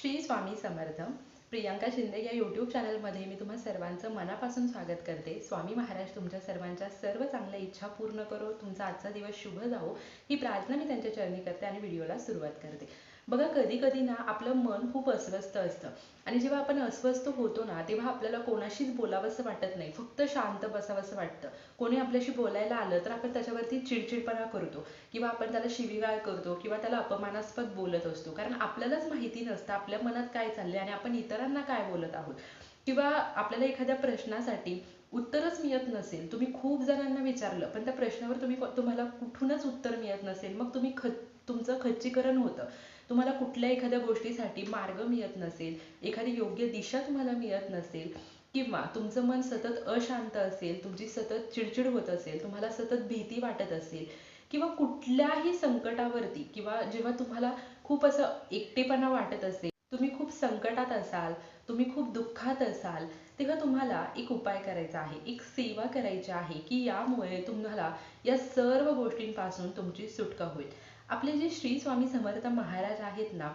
श्री स्वामी समर्थ. प्रियांका शिंदे या यूट्यूब चॅनलमध्ये मी तुम्हा सर्वांचं मनापासून स्वागत करते. स्वामी महाराज तुमच्या सर्वांच्या सर्व चांगल्या इच्छा पूर्ण करो. तुमचा आजचा दिवस शुभ जावो. ही प्रार्थना मी त्यांच्या चरणी करते आणि व्हिडिओला सुरुवात करते. बघा कधी कधी ना आपलं मन खूप अस्वस्थ असतं. आणि जेव्हा आपण अस्वस्थ होतो ना तेव्हा आपल्याला कोणाशीच बोलावंसं वाटत नाही. फक्त शांत बसावंसं वाटतं. कोणी आपल्याशी बोलायला आलं तर आपण त्याच्यावरती चिडचिडपणा करतो. किंवा आपण त्याला शिवीगाळ करतो किंवा त्याला अपमानास्पद बोलत असतो. कारण आपल्यालाच माहिती नसतं आपल्या मनात काय चाललंय आणि आपण इतरांना काय बोलत आहोत. किंवा आपल्याला एखाद्या प्रश्नासाठी उत्तरच मिळत नसेल. तुम्ही खूप जणांना विचारलं पण त्या प्रश्नावर तुम्ही तुम्हाला कुठूनच उत्तर मिळत नसेल. मग तुम्ही ख तुमचं खच्चीकरण होतं. तुम्हाला कुठल्या एखाद्या गोष्टीसाठी मार्ग मिळत नसेल एखादी योग्य दिशा तुम्हाला मिळत नसेल किंवा तुमचं मन सतत अशांत असेल तुमची सतत चिडचिड होत असेल तुम्हाला सतत भीती वाटत असेल किंवा कुठल्याही संकटावरती किंवा जेव्हा तुम्हाला खूप असं एकटेपणा वाटत असेल तुम्ही खूप संकटात असाल तुम्ही खूप दुःखात असाल तेव्हा तुम्हाला एक उपाय करायचा आहे एक सेवा करायची आहे की यामुळे तुम्हाला या सर्व गोष्टींपासून तुमची सुटका होईल. आपले जे श्री स्वामी समर्थ महाराज आहेत ना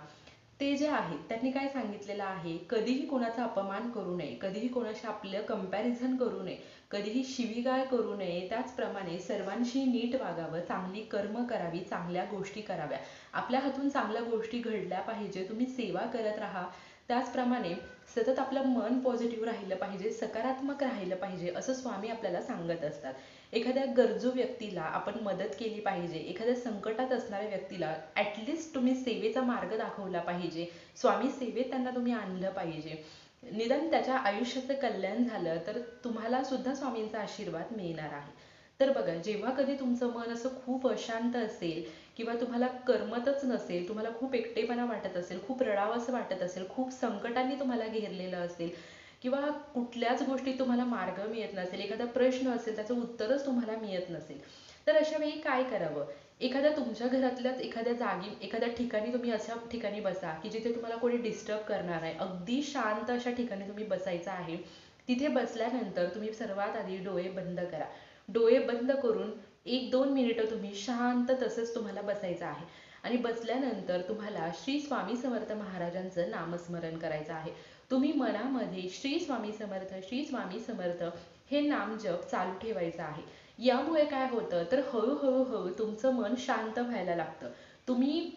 ते जे आहेत त्यांनी काय सांगितलेलं आहे? कधीही कोणाचा अपमान करू नये कधीही कोणाशी आपलं कंपॅरिझन करू नये कधीही शिवीगाळ करू नये त्याचप्रमाणे सर्वांशी नीट वागावं चांगली कर्म करावी चांगल्या गोष्टी कराव्या. आपल्या हातून चांगल्या गोष्टी घडल्या पाहिजे तुम्ही सेवा करत राहा. त्याचप्रमाणे सतत आपलं मन पॉझिटिव्ह राहिलं पाहिजे सकारात्मक राहिलं पाहिजे असं स्वामी आपल्याला सांगत असतात. एखाद्या गरजू व्यक्तीला आपण मदत केली पाहिजे एखाद्या संकटात असणाऱ्या व्यक्तीला ॲटलिस्ट तुम्ही सेवेचा मार्ग दाखवला पाहिजे स्वामी सेवेत त्यांना तुम्ही आणलं पाहिजे. निदान त्याच्या आयुष्याचं कल्याण झालं तर तुम्हाला सुद्धा स्वामींचा आशीर्वाद मिळणार आहे. तर बघा जेव्हा कधी तुमचं मन असं खूप अशांत असेल किंवा तुम्हाला करमतच नसेल तुम्हाला खूप एकटेपणा वाटत असेल खूप रडावंसं वाटत असेल खूप संकटांनी तुम्हाला घेरलेलं असेल किंवा कुठल्याच गोष्टी तुम्हाला मार्ग मिळत नसेल एखादा प्रश्न असेल त्याचं उत्तरच तुम्हाला मिळत नसेल तर अशा वेळी काय करावं? एखाद्या तुमच्या घरातल्याच एखाद्या जागी एखाद्या ठिकाणी तुम्ही अशा ठिकाणी बसा की जिथे तुम्हाला कोणी डिस्टर्ब करणार आहे अगदी शांत अशा ठिकाणी तुम्ही बसायचं आहे. तिथे बसल्यानंतर तुम्ही सर्वात आधी डोळे बंद करा. डोळे बंद करून एक दोन मिनिटं तुम्ही शांत तसंच तुम्हाला बसायचं आहे. आणि बसल्यानंतर तुम्हाला श्री स्वामी समर्थ महाराजांचं नामस्मरण करायचं आहे. तुम्ही मनामध्ये श्री स्वामी समर्थ श्री स्वामी समर्थ हे नाम जप चालू ठेवायचं आहे. यामुळे काय होतं? तर हळूहळू हळू तुमचं मन शांत व्हायला लागतं. तुम्ही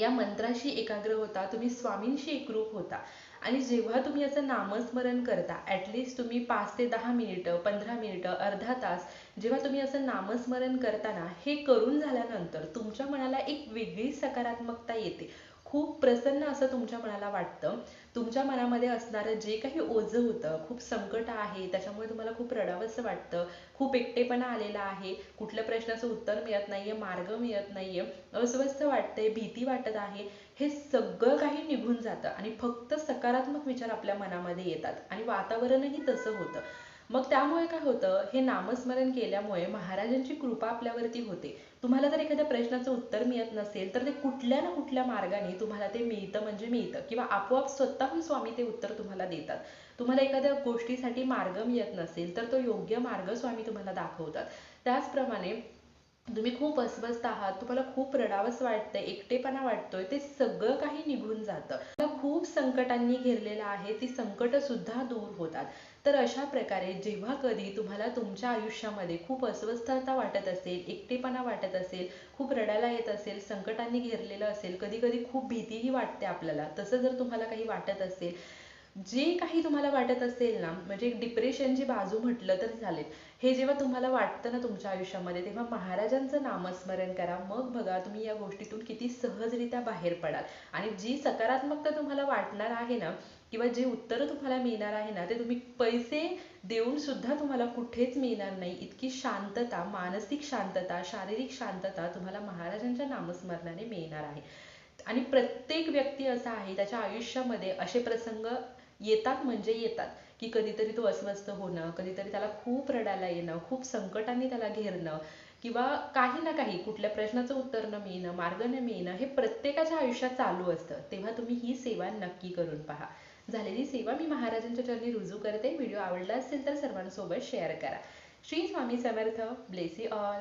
या मंत्राशी एकाग्र होता तुम्ही स्वामींशी एकरूप होता. आणि जेव्हा तुम्ही असं नामस्मरण करता ॲटलिस्ट तुम्ही पाच ते दहा मिनिटं पंधरा मिनिटं अर्धा तास जेव्हा तुम्ही असं नामस्मरण करताना हे करून झाल्यानंतर तुमच्या मनाला एक वेगळी सकारात्मकता येते. खूप प्रसन्न असं तुमच्या मनाला वाटतं. तुमच्या मनामध्ये असणारं जे काही ओझं होतं खूप संकट आहे त्याच्यामुळे तुम्हाला खूप रडावंसं वाटतं. खूप एकटेपणा आलेला आहे. कुठल्या प्रश्नाचं उत्तर मिळत नाहीये मार्ग मिळत नाहीये. अस्वस्थ वाटतंय भीती वाटत आहे. हे सगळं काही निघून जातं आणि फक्त सकारात्मक विचार आपल्या मनामध्ये येतात आणि वातावरणही तसं होतं. मग त्यामुळे काय होतं? हे नामस्मरण केल्यामुळे महाराजांची कृपा आपल्यावरती होते. तुम्हाला जर एखाद्या प्रश्नाचं उत्तर मिळत नसेल तर ते कुठल्या ना कुठल्या मार्गाने तुम्हाला ते मिळतं म्हणजे मिळतं. किंवा आपोआप स्वतःहून स्वामी ते उत्तर तुम्हाला देतात. तुम्हाला एखाद्या गोष्टीसाठी मार्ग मिळत नसेल तर तो योग्य मार्ग स्वामी तुम्हाला दाखवतात. त्याचप्रमाणे तुम्ही खूप अस्वस्थ आहात तुम्हाला खूप रडावंच वाटतंय एकटेपणा वाटतोय ते सगळं काही निघून जातं. खूप संकटांनी घेरलेलं आहे ती संकट सुद्धा दूर होतात. तर अशा प्रकारे जेव्हा कधी तुम्हाला तुमच्या आयुष्यामध्ये खूप अस्वस्थता वाटत असेल एकटेपणा वाटत असेल खूप रडायला येत असेल संकटांनी घेरलेलं असेल कधी कधी खूप भीतीही वाटते आपल्याला तसं जर तुम्हाला काही वाटत असेल जे काही तुम्हाला वाटत असेल ना म्हणजे एक डिप्रेशनची बाजू म्हटलं तर चालेल. हे जेव्हा तुम्हाला वाटतं ना तुमच्या आयुष्यामध्ये तेव्हा महाराजांचं नामस्मरण करा. मग बघा तुम्ही या गोष्टीतून किती सहजरित्या बाहेर पडाल. आणि जी सकारात्मकता तुम्हाला वाटणार आहे ना किंवा जे उत्तर तुम्हाला मिळणार आहे ना ते तुम्ही पैसे देऊन सुद्धा तुम्हाला कुठेच मिळणार नाही. इतकी शांतता मानसिक शांतता शारीरिक शांतता तुम्हाला महाराजांच्या नामस्मरणाने मिळणार आहे. आणि प्रत्येक व्यक्ती असा आहे त्याच्या आयुष्यामध्ये असे प्रसंग येतात म्हणजे येतात. की कधीतरी तो अस्वस्थ होणं कधीतरी त्याला खूप रडायला येणं खूप संकटांनी त्याला घेरणं किंवा काही ना काही कुठल्या प्रश्नाचं उत्तर न मिळणं मार्ग न मिळणं हे प्रत्येकाच्या आयुष्यात चालू असतं. तेव्हा तुम्ही ही सेवा नक्की करून पहा. झालेली सेवा मी महाराजांच्या चरणी रुजू करते. व्हिडिओ आवडला असेल तर सर्वांसोबत शेअर करा. श्री स्वामी समर्थ. Bless all.